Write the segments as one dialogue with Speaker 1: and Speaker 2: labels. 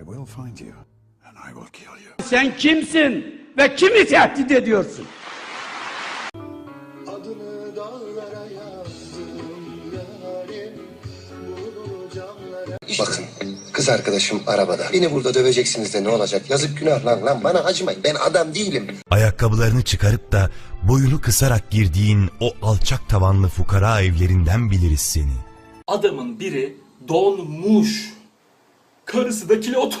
Speaker 1: I will find you and I will kill you.
Speaker 2: Sen kimsin ve kimi tehdit ediyorsun?
Speaker 3: Adını dağlara yazdım yarim Bunu camlara
Speaker 4: Bakın kız arkadaşım arabada. Beni burada döveceksiniz de ne olacak? Yazık günah lan lan bana acımayın. Ben adam değilim.
Speaker 5: Ayakkabılarını çıkarıp da boyunu kısarak girdiğin o alçak tavanlı fukara evlerinden biliriz seni.
Speaker 6: Adamın biri donmuş. Karısı da kilot.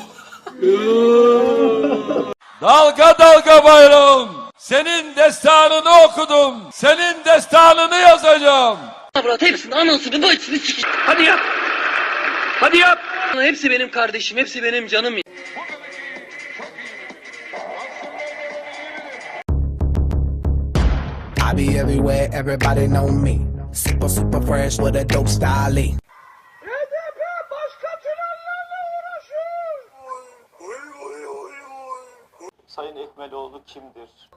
Speaker 7: Dalga dalga bayrağım. Senin destanını okudum. Senin destanını yazacağım.
Speaker 8: Avrat hepsini anasını bacısını sikiş.
Speaker 2: Hadi yap. Hadi yap.
Speaker 8: Hepsi benim kardeşim, hepsi benim canım.
Speaker 9: I be everywhere, everybody know me. Super, super fresh with a dope style.
Speaker 6: Sayın Ekmeloğlu kimdir?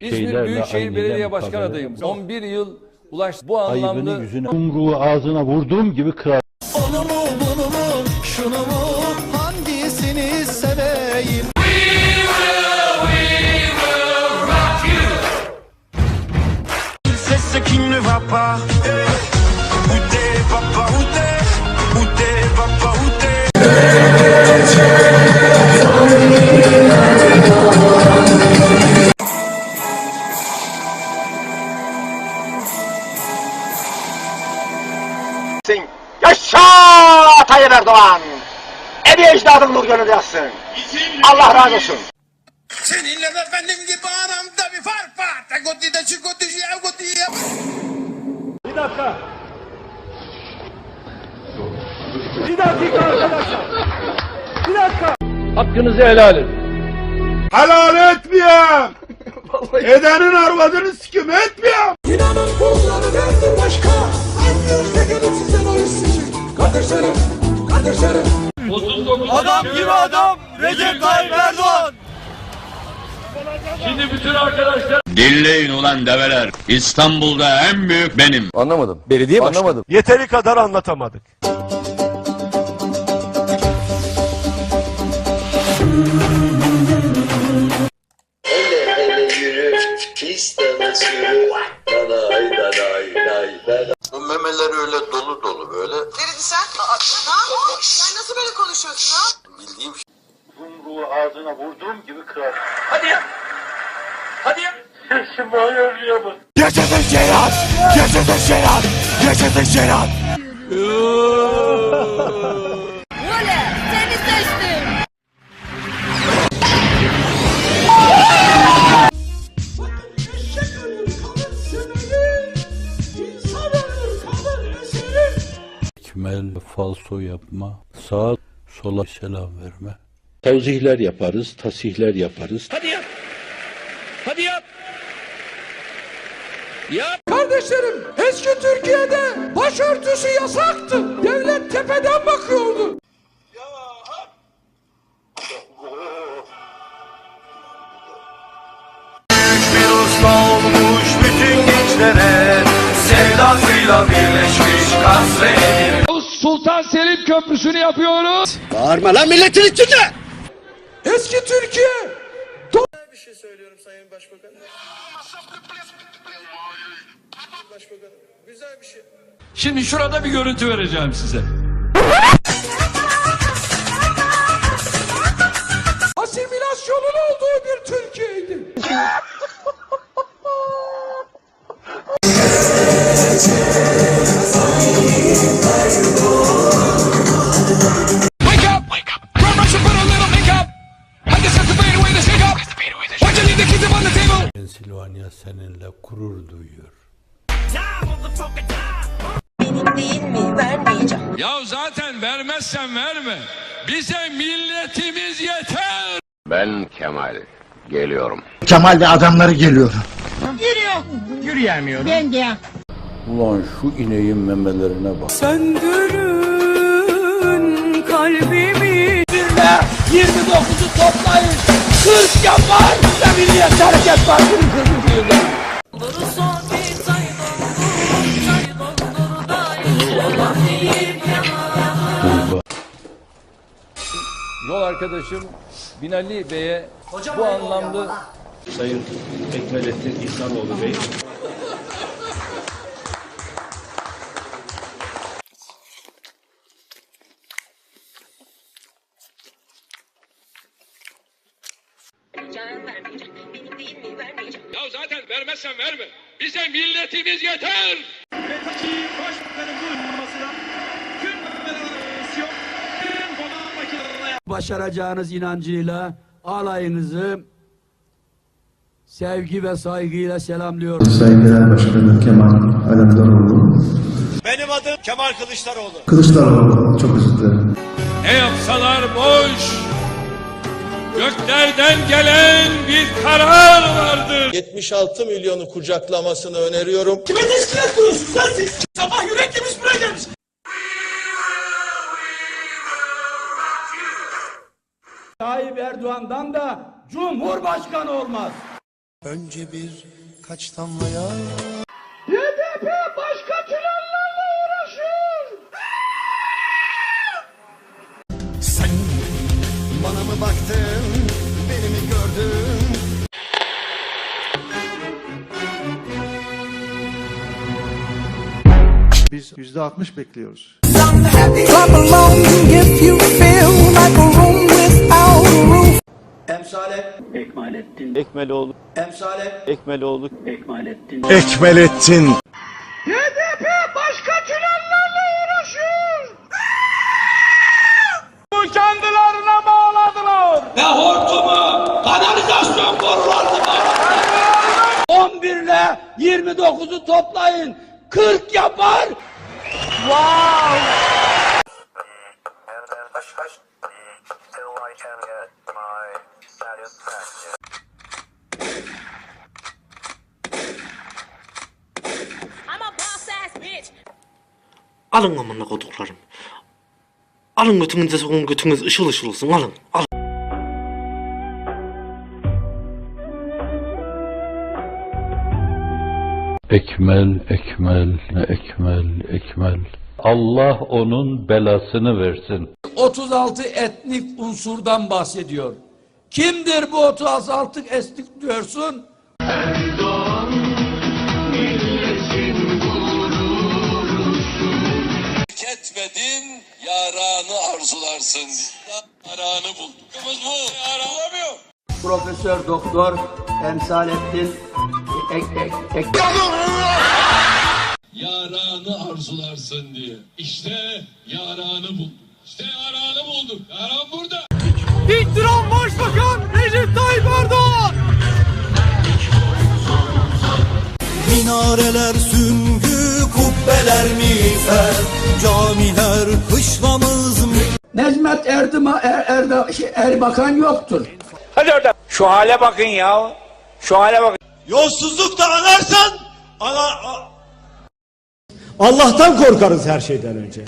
Speaker 7: İzmir Büyükşehir Belediye Başkan adayım. 11 yıl ulaş bu anlamda
Speaker 10: Yumruğu ağzına vurduğum gibi kırar.
Speaker 3: Hangisini seveyim
Speaker 9: C'est ce qui ne va pas.
Speaker 4: Erdoğan. Ebi ecdadın nur gönül yatsın. Allah razı olsun.
Speaker 9: Seninle de benim gibi aramda bir fark var. Takoti de çikoti şiyagoti
Speaker 7: hakkınızı helal edin.
Speaker 2: Helal etmiyorum. Edenin arvadını sikim etmiyorum.
Speaker 3: İnanın bulguları verdim başka Anlıyorsa gelip sizden o isteyecek Kardeşlerim, kardeşlerim
Speaker 7: Adam gibi adam Recep Tayyip Erdoğan. Şimdi bütün arkadaşlar
Speaker 10: Dinleyin ulan develer. İstanbul'da en büyük benim.
Speaker 4: Anlamadım. Belediye başkanı. Anlamadım.
Speaker 7: yeteri kadar anlatamadık.
Speaker 6: Hadi ya.
Speaker 9: Yaşasın Şerat! Yaşasın Şerat! Yaşasın Şerat!
Speaker 8: Seni seçtim.
Speaker 10: Ekmel, falso yapma. Sağa sola selam verme. Tevzihler yaparız, tasihler yaparız.
Speaker 6: Hadi yap. Hadi yap. Yap.
Speaker 2: Kardeşlerim eski Türkiye'de başörtüsü yasaktı. Devlet tepeden bakıyordu.
Speaker 9: Bir usta olmuş bütün gençlere Sevdasıyla birleşmiş kasveti
Speaker 7: Sultan Selim Köprüsü'nü yapıyoruz.
Speaker 2: Bağırma lan milletin içinde.
Speaker 3: Bir şey söylüyorum Sayın Başbakan Başbakan güzel bir şey
Speaker 7: Şimdi şurada bir görüntü vereceğim size.
Speaker 2: Asimilasyonun olduğu bir Türkiye'ydi.
Speaker 7: Zaten vermezsen verme. Bize milletimiz yeter.
Speaker 10: Ben Kemal. Geliyorum.
Speaker 9: Kemal ve adamları geliyor.
Speaker 10: Ulan şu ineğin memelerine bak.
Speaker 8: Söndürün kalbimi.
Speaker 2: 29'u toplayın. 40 yapar. Ve Milliyetçi Hareket Partisi'nin kırmızı
Speaker 8: Doğru
Speaker 11: yol arkadaşım Binali Bey'e bu anlamda
Speaker 6: Sayın Ekmelettin İhsanoğlu Bey.
Speaker 7: Ya zaten vermezsen verme. Bize milletimiz yeter.
Speaker 2: Başaracağınız inancıyla alayınızı sevgi ve saygıyla selamlıyorum.
Speaker 1: Sayın Genel Başkanı Kemal Alemdaroğlu.
Speaker 6: Benim adım Kemal Kılıçdaroğlu.
Speaker 1: Kılıçdaroğlu çok özür dilerim.
Speaker 7: Ne yapsalar boş. Göklerden gelen bir karar vardır.
Speaker 2: 76 milyonu kucaklamasını öneriyorum.
Speaker 6: Kime sen siz? Sabah yürek yemiş buraya gelmiş.
Speaker 2: Tayyip Erdoğan'dan da Cumhurbaşkanı olmaz.
Speaker 4: Önce bir kaç damlaya
Speaker 2: HDP başka planlarla uğraşıyor.
Speaker 4: Sen bana mı baktın, beni mi gördün?
Speaker 1: Biz yüzde altmış bekliyoruz.
Speaker 2: Emsale,
Speaker 6: Ekmalettin. Ekmeloğlu.
Speaker 2: emsale.
Speaker 6: Ekmeloğlu. Ekmalettin.
Speaker 5: Ekmelettin.
Speaker 2: HDP başka planlarla uğraşıyor.
Speaker 7: Kendilerine bağladılar.
Speaker 6: Ve hortumu kanalizasyon borularını
Speaker 2: 11 ile 29'u toplayın. 40 yapar.
Speaker 12: Alın amına koduklarım. Alın götünüze sokun götünüz ışıl ışıl olsun alın. alın.
Speaker 10: Ekmel, ekmel, ne ekmel, ekmel. Allah onun belasını versin.
Speaker 2: 36 etnik unsurdan bahsediyor. Kimdir bu 36 etnik diyorsun?
Speaker 7: Ketmedin yaranı arzularsın. Yaranı bulduk. Kımız bu. Yaran bulamıyor.
Speaker 2: Profesör Doktor Emsalettin ek, ek, ek,
Speaker 7: Yaranı arzularsın diye. İşte yaranı bulduk. İşte yaranı bulduk. Yaran burada.
Speaker 2: İktiram
Speaker 3: Minareler süngü, kubbeler miğfer, camiler kışlamız mı?
Speaker 2: Necmet Erdima er, Erda, şey, Erbakan yoktur.
Speaker 6: Hadi orada. Şu hale bakın ya. Şu hale bakın.
Speaker 2: Yolsuzluk da anarsan ana,
Speaker 3: Allah'tan korkarız her şeyden önce.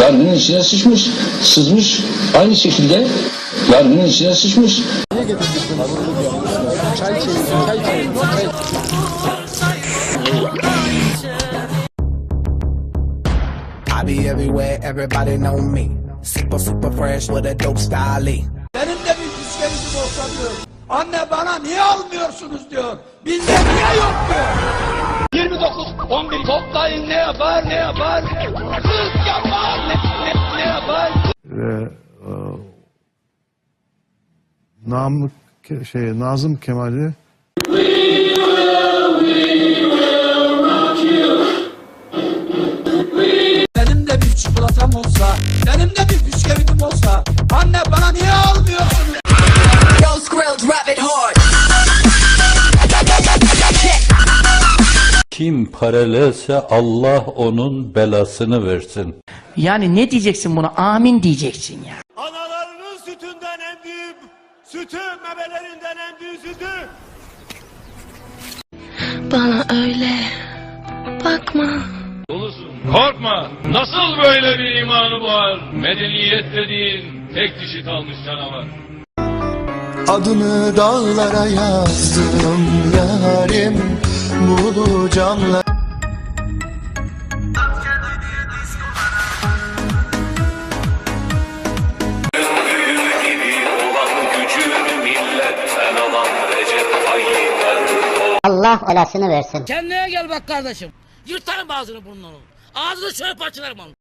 Speaker 10: Yangının içine sıçmış, sızmış. Aynı şekilde yangının içine sıçmış.
Speaker 3: I be everywhere, everybody know me. Super super fresh with a dope style.
Speaker 2: benim de bir psikolojim olsa diyor. Anne bana niye almıyorsunuz diyor. Bizde niye yok diyor. 29, 11 toplayın ne yapar ne yapar? 40 yapar ne, ne, ne yapar?
Speaker 1: Ve e, Namık şey Nazım Kemal'i
Speaker 2: bir çikolatam olsa, benim de bir bisküvitim olsa, anne bana niye almıyorsunuz?
Speaker 8: Yo, Skrill, drop it hard.
Speaker 10: Kim paralelse Allah onun belasını versin.
Speaker 12: Yani ne diyeceksin buna amin diyeceksin ya.
Speaker 6: Analarının sütünden emdiği sütü, memelerinden emdiği sütü.
Speaker 8: Bana öyle bakma.
Speaker 7: Korkma, nasıl böyle bir imanı var? Medeniyet dediğin tek dişi kalmış canavar.
Speaker 3: Adını dağlara yazdım yarim, mulu camlar.
Speaker 13: Allah olasını versin.
Speaker 8: Kendine gel bak kardeşim. Yırtarım ağzını burnunu. Ağzını şöyle parçalarım onu.